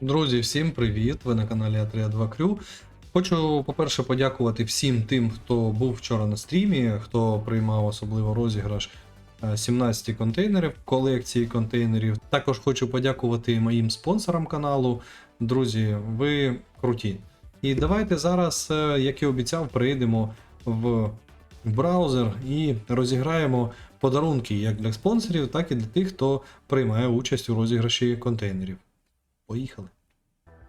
Друзі, всім привіт! Ви на каналі А32 Крю. Хочу, по-перше, подякувати всім тим, хто був вчора на стрімі, хто приймав особливо розіграш е, 17 контейнерів колекції контейнерів. Також хочу подякувати моїм спонсорам каналу. Друзі, ви круті. І давайте зараз, е, як і обіцяв, перейдемо в браузер і розіграємо подарунки як для спонсорів, так і для тих, хто приймає участь у розіграші контейнерів. Поїхали.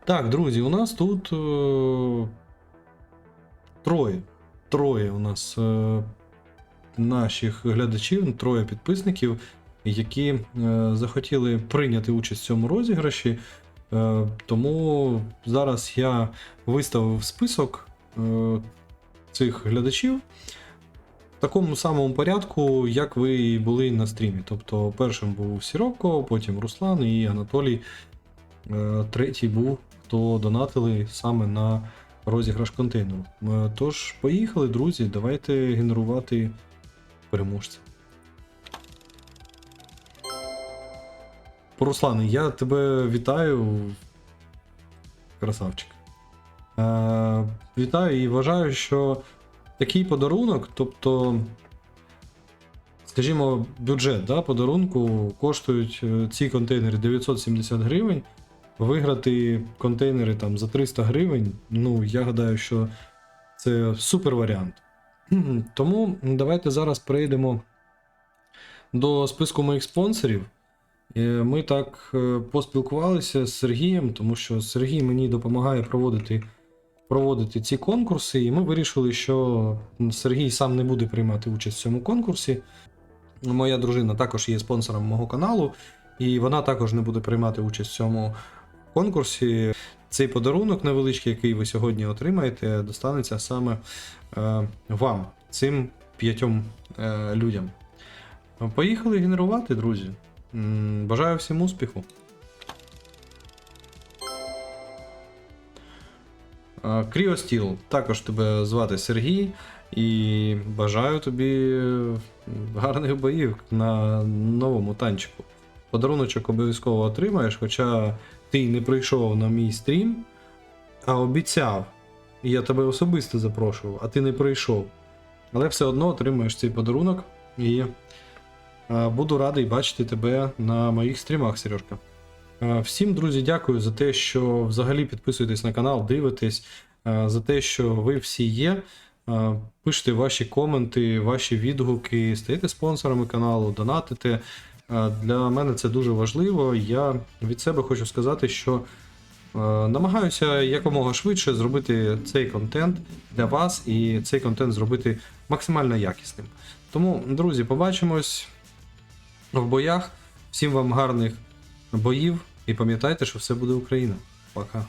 Так, друзі, у нас тут е, троє. Троє у нас е, наших глядачів, троє підписників, які е, захотіли прийняти участь в цьому розіграші. Е, тому зараз я виставив список е, цих глядачів в такому самому порядку, як ви і були на стрімі. Тобто першим був Сіроко, потім Руслан і Анатолій. Е, Третій був, хто донатили саме на розіграш контейнеру. Е, Тож, поїхали, друзі, давайте генерувати переможця. Руслане, я тебе вітаю. Красавчик. Е, вітаю і вважаю, що такий подарунок, тобто, скажімо, бюджет да, подарунку коштують е, ці контейнери 970 гривень. Виграти контейнери там за 300 гривень, ну, я гадаю, що це супер варіант. Тому давайте зараз перейдемо до списку моїх спонсорів. Е, Ми так е, поспілкувалися з Сергієм, тому що Сергій мені допомагає проводити, проводити ці конкурси, і ми вирішили, що Сергій сам не буде приймати участь в цьому конкурсі. Моя дружина також є спонсором мого каналу, і вона також не буде приймати участь в цьому конкурсі. Цей подарунок невеличкий, який ви сьогодні отримаєте, достанеться саме е, вам, цим п'ятьом е, людям. Поїхали генерувати, друзі. Бажаю всім успіху. Е, Кріостіл, також тебе звати Сергій, і бажаю тобі е, гарних боїв на новому танчику. Подаруночок обов'язково отримаєш, хоча ти не прийшов на мій стрім, а обіцяв. І я тебе особисто запрошував, а ти не прийшов. Але все одно отримаєш цей подарунок і е, буду радий бачити тебе на моїх стрімах, Сережка. Е, Всім, друзі, дякую за те, що взагалі підписуєтесь на канал, дивитесь, е, за те, що ви всі є. Пишете ваші коменти, ваші відгуки, стаєте спонсорами каналу, донатите. Для мене це дуже важливо. Я від себе хочу сказати, що е, намагаюся якомога швидше зробити цей контент для вас і цей контент зробити максимально якісним. Тому, друзі, побачимось в боях. Всім вам гарних боїв і пам'ятайте, що все буде Україна. Пока.